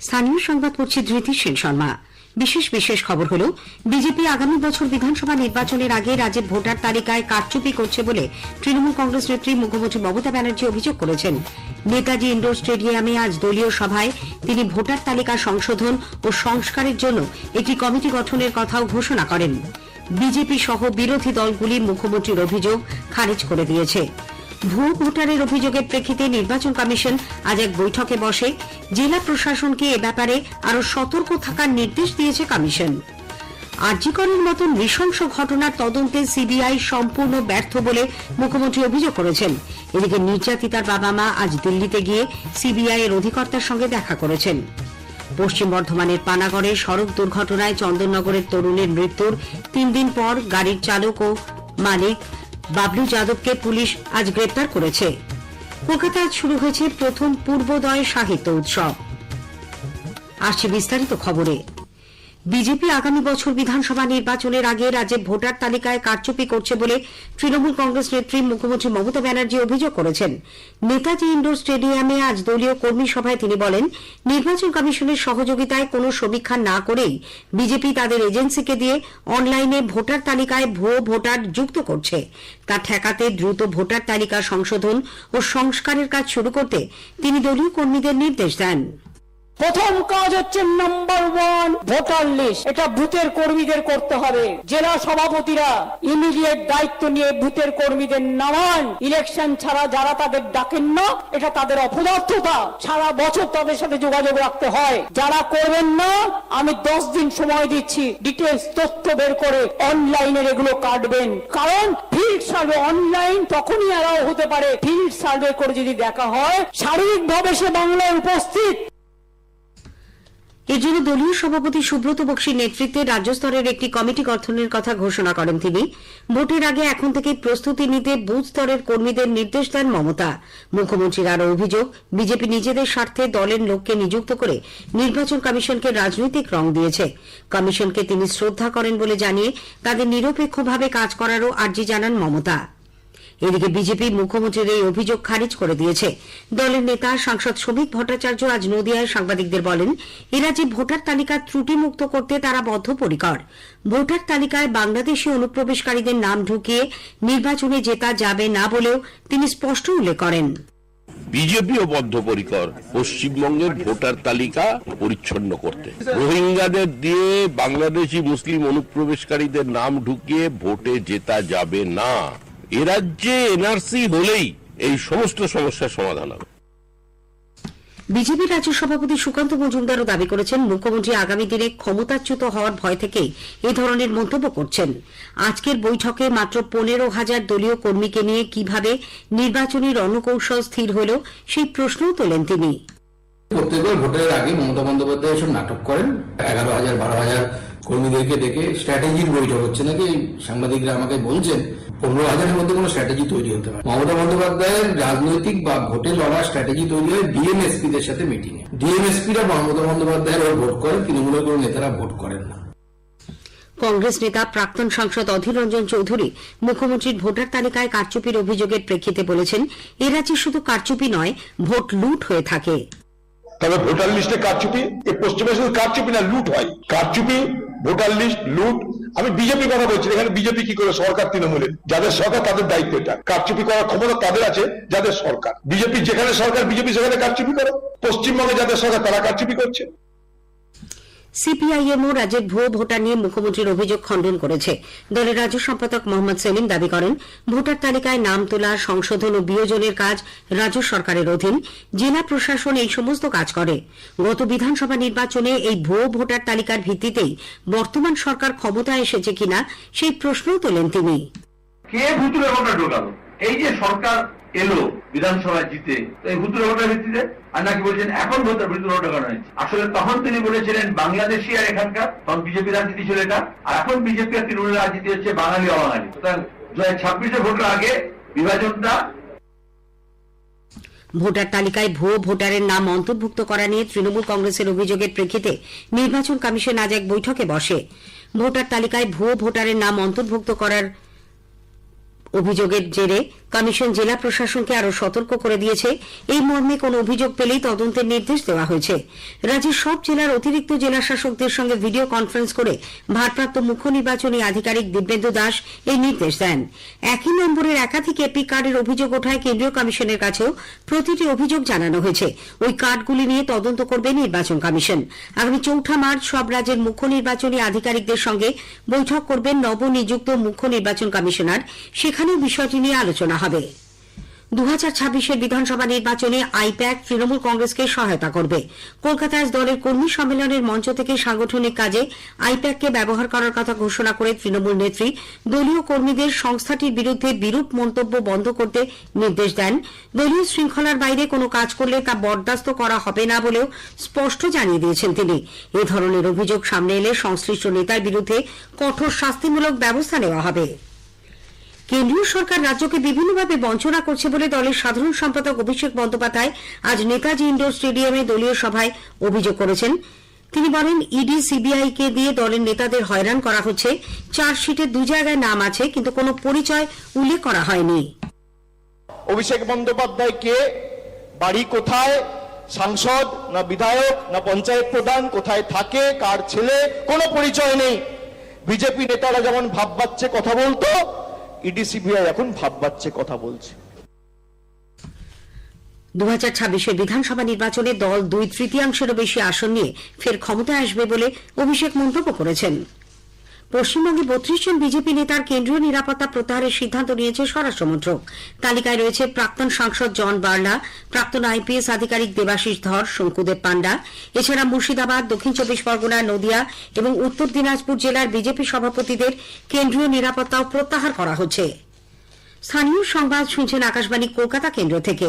স্থানীয় সংবাদ পড়ছি ধৃতি সেন শর্মা। বিশেষ বিশেষ খবর হল, বিজেপি আগামী বছর বিধানসভা নির্বাচনের আগে রাজ্যের ভোটার তালিকায় কারচুপি করছে বলে তৃণমূল কংগ্রেস নেত্রী মুখ্যমন্ত্রী মমতা ব্যানার্জি অভিযোগ করেছেন। নেতাজি ইন্ডোর স্টেডিয়ামে আজ দলীয় সভায় তিনি ভোটার তালিকা সংশোধন ও সংস্কারের জন্য একটি কমিটি গঠনের কথাও ঘোষণা করেন। বিজেপি সহ বিরোধী দলগুলি মুখ্যমন্ত্রীর অভিযোগ খারিজ করে দিয়েছে। ভুয়ো ভোটারের অভিযোগের প্রেক্ষিতে নির্বাচন কমিশন আজ এক বৈঠকে বসে জেলা প্রশাসনকে এ ব্যাপারে আরও সতর্ক থাকার নির্দেশ দিয়েছে কমিশন। আর্জিকরের মতন নৃশংস ঘটনার তদন্তে সিবিআই সম্পূর্ণ ব্যর্থ বলে মুখ্যমন্ত্রী অভিযোগ করেছেন। এদিকে নির্যাতিতার বাবা মা আজ দিল্লিতে গিয়ে সিবিআই এর অধিকর্তার সঙ্গে দেখা করেছেন। পশ্চিম বর্ধমানের পানাগড়ে সড়ক দুর্ঘটনায় চন্দননগরের তরুণের মৃত্যুর তিন দিন পর গাড়ির চালক ও মালিক বাবলু যাদবকে পুলিশ আজ গ্রেপ্তার করেছে। কলকাতায় শুরু হয়েছে প্রথম পূর্বোদয় সাহিত্য উৎসব। আসছে বিস্তারিত খবরে। বিজেপি আগামী বছর বিধানসভা নির্বাচনের আগে রাজ্যে ভোটার তালিকায় কারচুপি করছে বলে তৃণমূল কংগ্রেস নেত্রী মুখ্যমন্ত্রী মমতা ব্যানার্জি অভিযোগ করেছেন। নেতাজি ইন্ডোর স্টেডিয়ামে আজ দলীয় কর্মী সভায় তিনি বলেন, নির্বাচন কমিশনের সহযোগিতায় কোনো সমীক্ষা না করেই বিজেপি তাদের এজেন্সিকে দিয়ে অনলাইনে ভোটার তালিকায় ভুয়ো ভোটার যুক্ত করছে। তা ঠেকাতে দ্রুত ভোটার তালিকা সংশোধন ও সংস্কারের কাজ শুরু করতে তিনি দলীয় কর্মীদের নির্দেশ দেন। প্রথম কাজ হচ্ছে নাম্বার ওয়ান ভোটার লিস্ট এটা বুথের কর্মীদের করতে হবে। জেলা সভাপতিরা ইমিডিয়েট দায়িত্ব নিয়ে বুথের কর্মীদের নামান। ইলেকশন ছাড়া যারা তাদের ডাকেন না, এটা তাদের অপদার্থতা। সারা বছর তাদের সাথে যোগাযোগ রাখতে হয়। যারা করবেন না, আমি দশ দিন সময় দিচ্ছি। ডিটেলস তথ্য বের করে অনলাইনের এগুলো কাটবেন। কারণ ফিল্ড সার্ভে অনলাইন তখনই এরাও হতে পারে। ফিল্ড সার্ভে করে যদি দেখা হয়, শারীরিকভাবে সে বাংলায় উপস্থিত। এর জন্য দলীয় সভাপতি সুব্রত বক্সির নেতৃত্বে রাজ্য স্তরের একটি কমিটি গঠনের কথা ঘোষণা করেন তিনি। ভোটের আগে এখন থেকে প্রস্তুতি নিতে বুথ স্তরের কর্মীদের নির্দেশ দেন মমতা। মুখ্যমন্ত্রীর আরও অভিযোগ, বিজেপি নিজেদের স্বার্থে দলের লোককে নিযুক্ত করে নির্বাচন কমিশনকে রাজনৈতিক রং দিয়েছে। কমিশনকে তিনি শ্রদ্ধা করেন বলে জানিয়ে তাদের নিরপেক্ষভাবে কাজ করারও আর্জি জানান মমতা। এদিকে বিজেপি মুখ্যমন্ত্রীর এই অভিযোগ খারিজ করে দিয়েছে। দলের নেতা সাংসদ শ্রমিক ভট্টাচার্য আজ নদিয়ায় সাংবাদিকদের বলেন এ রাজ্যে ভোটার তালিকা ত্রুটিমুক্ত করতে তারা বদ্ধপরিকর। ভোটার তালিকায় বাংলাদেশি অনুপ্রবেশকারীদের নাম ঢুকিয়ে নির্বাচনে জেতা যাবে না বলেও তিনি স্পষ্ট উল্লেখ করেন। বিজেপিও বদ্ধপরিকর, পশ্চিমবঙ্গের ভোটার তালিকা পরিচ্ছন্ন করতে। রোহিঙ্গাদের দিয়ে বাংলাদেশি মুসলিম অনুপ্রবেশকারীদের নাম ঢুকিয়ে ভোটে জেতা যাবে না। এ রাজ্যে এনআরসি হলেই এই সমস্ত সমস্যার সমাধান হবে। বিজেপি রাজ্য সভাপতি সুকান্ত মজুমদারও দাবি করেছেন মুখ্যমন্ত্রী আগামী দিনে ক্ষমতাচ্যুত হওয়ার ভয় থেকেই এ ধরনের মন্তব্য করছেন। আজকের বৈঠকে মাত্র পনেরো হাজার দলীয় কর্মীকে নিয়ে কীভাবে নির্বাচনী রণকৌশল স্থির হল সেই প্রশ্নও তোলেন তিনি। প্রত্যেকবার ভোটের আগে মমতা বন্দ্যোপাধ্যায় এসব নাটক করেন এগারো হাজার বারো হাজার কর্মীদেরকে ডেকে স্ট্র্যাটেজির বৈঠক হচ্ছে নাকি? সাংবাদিকরা আমাকে বলছেন পনেরো হাজারের মধ্যে কোনো স্ট্র্যাটেজি তৈরি হতে পারে। মমতা বন্দ্যোপাধ্যায়ের রাজনৈতিক বা ভোটে লড়ার স্ট্র্যাটেজি তৈরি হয় ডিএমএসপি দের সাথে মিটিং এ ডিএমএসপিরা মমতা বন্দ্যোপাধ্যায়ের ওর ভোট করেন তৃণমূলের কোনো নেতারা ভোট করেন না। কংগ্রেস নেতা প্রাক্তন সাংসদ অধীর রঞ্জন চৌধুরী মুখ্যমন্ত্রীর ভোটার তালিকায় কারচুপির অভিযোগের প্রেক্ষিতে বলেছেন এ রাজ্যে শুধু কারচুপি নয় ভোট লুট হয়ে থাকে। তবে ভোটার লিস্টে কারচুপি এ পশ্চিমে শুধু কারচুপি না লুট হয়। কারচুপি ভোটার লিস্ট, লুট। আমি বিজেপি কথা বলছি, এখানে বিজেপি কি করে? সরকার তৃণমূলের। যাদের সরকার, তাদের দায়িত্ব এটা। কারচুপি করার ক্ষমতা তাদের আছে, যাদের সরকার। বিজেপি যেখানে সরকার, বিজেপি সেখানে কারচুপি করে। পশ্চিমবঙ্গে যাদের সরকার, তারা কারচুপি করছে। সিপিআইএমও রাজ্যের ভুয়ো ভোটার নিয়ে মুখ্যমন্ত্রীর অভিযোগ খণ্ডন করেছে। দলের রাজ্য সম্পাদক মোহাম্মদ সেলিম দাবি করেন, ভোটার তালিকায় নাম তোলা, সংশোধন ও বিয়োজনের কাজ রাজ্য সরকারের অধীন। জেলা প্রশাসন এই সমস্ত কাজ করে। গত বিধানসভা নির্বাচনে এই ভুয়ো ভোটার তালিকার ভিত্তিতেই বর্তমান সরকার ক্ষমতায় এসেছে কিনা সেই প্রশ্নও তোলেন তিনি। কে ভুতুরে ভোটার ঢোকালো এই যে সরকার এলো বিধানসভায় জিতে। এই ভুতুরে ভোটার ভিত্তিতে আর নাকি বলছেন, এখন ভোটার ভুতুরে ভোটার ঢোকানো হয়েছে। আসলে তখন তিনি বলেছিলেন বাংলাদেশি আর এখানকার। তখন বিজেপি রাজনীতি ছিল এটা। আর এখন বিজেপি আর তৃণমূলের রাজনীতি হচ্ছে বাঙালি, অবাঙালি। সুতরাং দু হাজার ছাব্বিশে ভোটের আগে বিভাজনটা ভোটার তালিকায় ভুয়ো ভোটারের নাম অন্তর্ভুক্ত করা নিয়ে তৃণমূল কংগ্রেসের অভিযোগের প্রেক্ষিতে নির্বাচন কমিশন আজ এক বৈঠকে বসে। ভোটার তালিকায় ভুয়ো ভোটারের নাম অন্তর্ভুক্ত করার অভিযোগের জেরে কমিশন জেলা প্রশাসনকে আরও সতর্ক করে দিয়েছে। এই মর্মে কোনো অভিযোগ পেলেই তদন্তের নির্দেশ দেওয়া হয়েছে। রাজ্যের সব জেলার অতিরিক্ত জেলা শাসকদের সঙ্গে ভিডিও কনফারেন্স করে ভারপ্রাপ্ত মুখ্য নির্বাচনী আধিকারিক দিব্যেন্দু দাস এই নির্দেশ দেন। একই নম্বরের একাধিক এপিক কার্ডের অভিযোগ ওঠায় কেন্দ্রীয় কমিশনের কাছেও প্রতিটি অভিযোগ জানানো হয়েছে। ওই কার্ডগুলি নিয়ে তদন্ত করবে নির্বাচন কমিশন। আগামী চৌঠা মার্চ সব রাজ্যের মুখ্য নির্বাচনী আধিকারিকদের সঙ্গে বৈঠক করবেন নবনিযুক্ত মুখ্য নির্বাচন কমিশনার সেখানেও বিষয়টি নিয়ে আলোচনা হবে? দু হাজার ছাব্বিশের বিধানসভা নির্বাচনে আইপ্যাক তৃণমূল কংগ্রেসকে সহায়তা করবে। কলকাতায় দলের কর্মী সম্মেলনের মঞ্চ থেকে সাংগঠনিক কাজে আইপ্যাককে ব্যবহার করার কথা ঘোষণা করে তৃণমূল নেত্রী। দলীয় কর্মীদের সংস্থাটির বিরুদ্ধে বিরূপ মন্তব্য বন্ধ করতে নির্দেশ দেন। দলীয় শৃঙ্খলার বাইরে কোনো কাজ করলে তা বরদাস্ত করা হবে না বলেও স্পষ্ট জানিয়ে দিয়েছেন তিনি। এ ধরনের অভিযোগ সামনে এলে সংশ্লিষ্ট নেতার বিরুদ্ধে কঠোর শাস্তিমূলক ব্যবস্থা নেওয়া হবে। কেন্দ্রীয় সরকার রাজ্যকে বিভিন্নভাবে বঞ্চনা করছে বলে দলের সাধারণ সম্পাদক অভিষেক বন্দ্যোপাধ্যায় আজ নেতাজি ইন্ডোর স্টেডিয়ামে দলীয় সভায় অভিযোগ করেছেন। তিনি বলেন, ইডি, সিবিআই কে দিয়ে দলের নেতাদের হয়রান করা হচ্ছে। চার্জশিটে দু জায়গায় নাম আছে, কিন্তু কোনো পরিচয় উল্লেখ করা হয়নি। অভিষেক বন্দ্যোপাধ্যায় কে? বাড়ি কোথায়? সাংসদ না বিধায়ক না পঞ্চায়েত প্রধান? কোথায় থাকে? কার ছেলে? কোনো পরিচয় নেই। বিজেপি নেতারা যেমন ভাববাচ্ছে কথা বলতো ইডি সিবিআই এখন ভাববাচ্ছে, কথা বলছে। দু হাজার ছাব্বিশের বিধানসভা নির্বাচনে দল দুই তৃতীয়াংশেরও বেশি আসন নিয়ে ফের ক্ষমতায় আসবে বলে অভিষেক মন্তব্য করেছেন। পশ্চিমবঙ্গে বত্রিশ জন বিজেপি নেতার কেন্দ্রীয় নিরাপত্তা প্রত্যাহারের সিদ্ধান্ত নিয়েছে স্বরাষ্ট্রমন্ত্রক। তালিকায় রয়েছে প্রাক্তন সাংসদ জন বার্লা, প্রাক্তন আইপিএস আধিকারিক দেবাশিস ধর, শঙ্কুদেব পান্ডা এছাড়া মুর্শিদাবাদ, দক্ষিণ চব্বিশ পরগনা, নদিয়া এবং উত্তর দিনাজপুর জেলার বিজেপি সভাপতিদের কেন্দ্রীয় নিরাপত্তাও প্রত্যাহার করা হচ্ছে। স্থানীয় সংবাদ শুনছেন আকাশবাণী কলকাতা কেন্দ্র থেকে।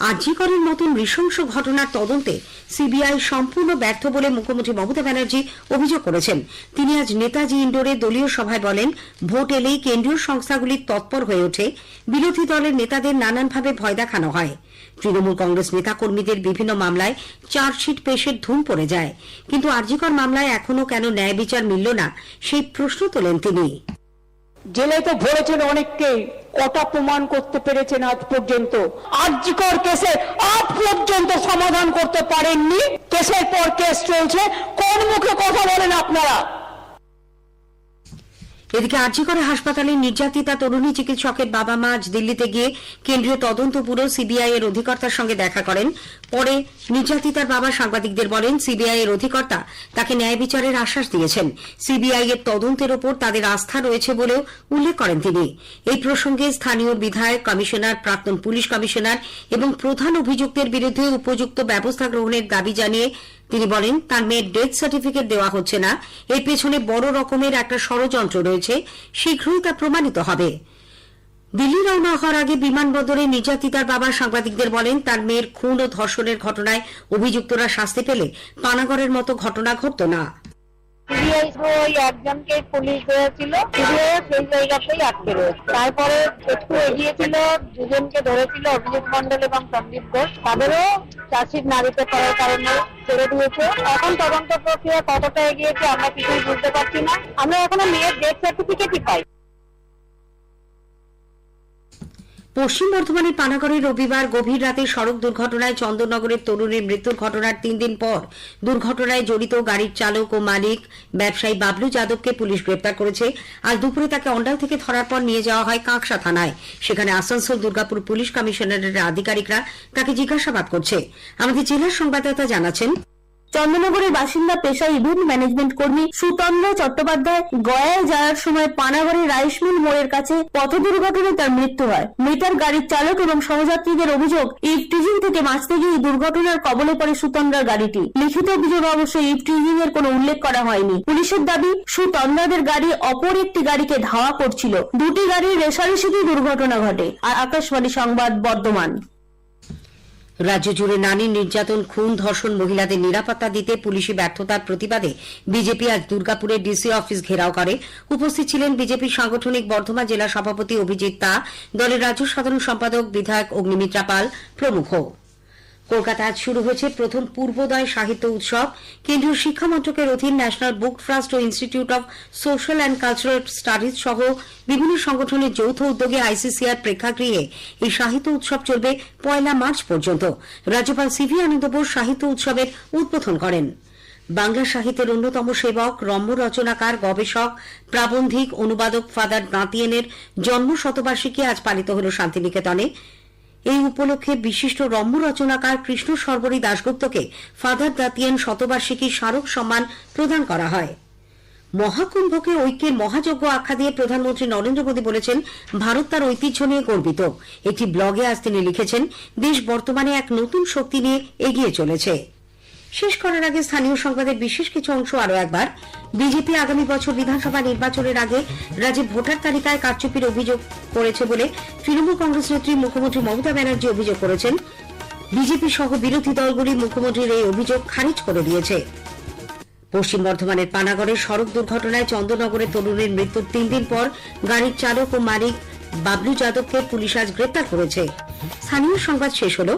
আর্যিকরের মতন নৃশংস ঘটনার তদন্তে সিবিআই সম্পূর্ণ ব্যর্থ বলে মুখ্যমন্ত্রী মমতা ব্যানার্জি অভিযোগ করেছেন। তিনি আজ নেতাজি ইন্ডোরে দলীয় সভায় বলেন, ভোট এলেই কেন্দ্রীয় সংস্থাগুলি তৎপর হয়ে ওঠে। বিরোধী দলের নেতাদের নানানভাবে ভয় দেখানো হয়। তৃণমূল কংগ্রেস নেতাকর্মীদের বিভিন্ন মামলায় চার্জশিট পেশের ধুম পড়ে যায়। কিন্তু আর্যিকর মামলায় এখনও কেন ন্যায় বিচার মিলল না, সেই প্রশ্ন তোলেন তিনি। জেলে তো ভরেছেন অনেককেই কটা প্রমাণ করতে পেরেছেন আজ পর্যন্ত? আর্যিকর কেসে আজ পর্যন্ত সমাধান করতে পারেননি? কেসের পর কেস চলছে, কোন মুখে কথা বলেন আপনারা? এদিকে আর্যিকরে হাসপাতালে নির্যাতিতা তরুণী চিকিৎসকের বাবা মা আজ দিল্লিতে গিয়ে কেন্দ্রীয় তদন্ত ব্যুরো সিবিআই এর অধিকর্তার সঙ্গে দেখা করেন। পরে নির্যাতিতার বাবা সাংবাদিকদের বলেন, সিবিআই এর অধিকর্তা তাকে ন্যায় বিচারের আশ্বাস দিয়েছেন। সিবিআই এর তদন্তের ওপর তাদের আস্থা রয়েছে বলেও উল্লেখ করেন তিনি। এই প্রসঙ্গে স্থানীয় বিধায়ক কমিশনার, প্রাক্তন পুলিশ কমিশনার এবং প্রধান অভিযুক্তের বিরুদ্ধে উপযুক্ত ব্যবস্থা গ্রহণের দাবি জানিয়ে তিনি বলেন, তার মেয়ের ডেথ সার্টিফিকেট দেওয়া হচ্ছে না। এর পেছনে বড় রকমের একটা ষড়যন্ত্র রয়েছে। শীঘ্রই তা প্রমাণিত হবে। দিল্লি রওনা হওয়ার আগে বিমানবন্দরে নির্যাতিতার বাবা সাংবাদিকদের বলেন, তার মেয়ের খুন ও ধর্ষণের ঘটনায় অভিযুক্তরা শাস্তি পেলে পানাগড়ের মতো ঘটনা ঘটত না। একজনকে পুলিশ ধরেছিল। সেই জায়গাতেই আটকে রয়েছে। তারপরে একটু এগিয়েছিল, দুজনকে ধরেছিল অভিজিৎ মন্ডল এবং সন্দীপ ঘোষ। তাদেরও চাষির নারীতে করার কারণে ছেড়ে দিয়েছে। এখন তদন্ত প্রক্রিয়া কতটা এগিয়েছে আমরা কিছুই বুঝতে পারছি না। আমরা এখনও মেয়ের ডেথ সার্টিফিকেটই পাই পশ্চিম বর্ধমানের পানাগড়ে রবিবার গভীর রাতে সড়ক দুর্ঘটনায় চন্দননগরের তরুণীর মৃত্যুর ঘটনার তিন দিন পর দুর্ঘটনায় জড়িত গাড়ির চালক ও মালিক ব্যবসায়ী বাবলু যাদবকে পুলিশ গ্রেপ্তার করেছে। আজ দুপুরে তাকে অন্ডাল থেকে ধরার পর নিয়ে যাওয়া হয় কাঁকসা থানায়। সেখানে আসানসোল দুর্গাপুর পুলিশ কমিশনারের আধিকারিকরা তাকে জিজ্ঞাসাবাদ করছে। আমাদের জেলার সংবাদদাতা জানাচ্ছেন চন্দ্রনগরের বাসিন্দা পেশা ইভেন্ট ম্যানেজমেন্ট কর্মী সুতন্দ্র চট্টোপাধ্যায় গয়ায় যাওয়ার সময় পানাগড়ের রাইস মিল মোড়ের কাছে পথ দুর্ঘটনায় তার মৃত্যু হয়। মৃতার গাড়ির চালক এবং সহযাত্রীদের অভিযোগ ইভটিজিং থেকে বাঁচতে গিয়ে দুর্ঘটনার কবলে পড়ে সুতন্দ্রার গাড়িটি। লিখিত অভিযোগ অবশ্য ইভটিজিং এর কোনো উল্লেখ করা হয়নি। পুলিশের দাবি, সুতন্দ্রাদের গাড়ি অপর একটি গাড়িকে ধাওয়া করছিল। দুটি গাড়ির রেশারেশিতেই দুর্ঘটনা ঘটে। আর আকাশবাণী সংবাদ বর্ধমান। রাজ্য জুড়ে নারী নির্যাতন, খুন, ধর্ষণ মহিলাদের নিরাপত্তা দিতে পুলিশি ব্যর্থতার প্রতিবাদে বিজেপি আজ দুর্গাপুরের ডিসি অফিস ঘেরাও করে। উপস্থিত ছিলেন বিজেপি সাংগঠনিক বর্ধমান জেলা সভাপতি অভিজিৎ তা দলের রাজ্য সাধারণ সম্পাদক বিধায়ক অগ্নিমিত্রা পাল প্রমুখ। কলকাতায় আজ শুরু হয়েছে প্রথম পূর্বোদয় সাহিত্য উৎসব। কেন্দ্রীয় শিক্ষা মন্ত্রকের অধীন national book trust O institute of social and cultural studies সহ বিভিন্ন সংগঠনের যৌথ উদ্যোগে আইসিসিআর প্রেক্ষাগৃহে এই সাহিত্য উৎসব চলবে পয়লা মার্চ পর্যন্ত। রাজ্যপাল সিভি আনন্দ বোস সাহিত্য উৎসবের উদ্বোধন করেন। বাংলা সাহিত্যের অন্যতম সেবক, রম্য রচনাকার, গবেষক, প্রাবন্ধিক, অনুবাদক ফাদার দাঁতিয়ানের জন্ম শতবার্ষিকী আজ পালিত হল শান্তিনিকেতনে। এই উপলক্ষে বিশিষ্ট রম্য রচনাকার কৃষ্ণ সর্বরী দাশগুপ্তকে ফাদার দাতিয়ান শতবার্ষিকী স্মারক সম্মান প্রদান করা হয়। মহাকুম্ভকে ঐক্যের মহাযজ্ঞ আখ্যা দিয়ে প্রধানমন্ত্রী নরেন্দ্র মোদী বলেছেন, ভারত তার ঐতিহ্য নিয়ে গর্বিত। একটি ব্লগে আজ তিনি লিখেছেন, দেশ বর্তমানে এক নতুন শক্তি নিয়ে এগিয়ে চলেছে। শেষ করার আগে স্থানীয় সংবাদের বিশেষ কিছু অংশ আরও একবার। বিজেপি আগামী বছর বিধানসভা নির্বাচনের আগে রাজ্যে ভোটার তালিকায় কারচুপির অভিযোগ করেছে বলে তৃণমূল কংগ্রেস নেত্রী মুখ্যমন্ত্রী মমতা ব্যানার্জি অভিযোগ করেছেন। বিজেপি সহ বিরোধী দলগুলি মুখ্যমন্ত্রীর এই অভিযোগ খারিজ করে দিয়েছে। পশ্চিম বর্ধমানের পানাগড়ে সড়ক দুর্ঘটনায় চন্দ্রনগরের তরুণের মৃত্যুর তিন দিন পর গাড়ির চালক ও মালিক বাবলু যাদবকে পুলিশ আজ গ্রেপ্তার করেছে। স্থানীয় সংবাদ শেষ হল।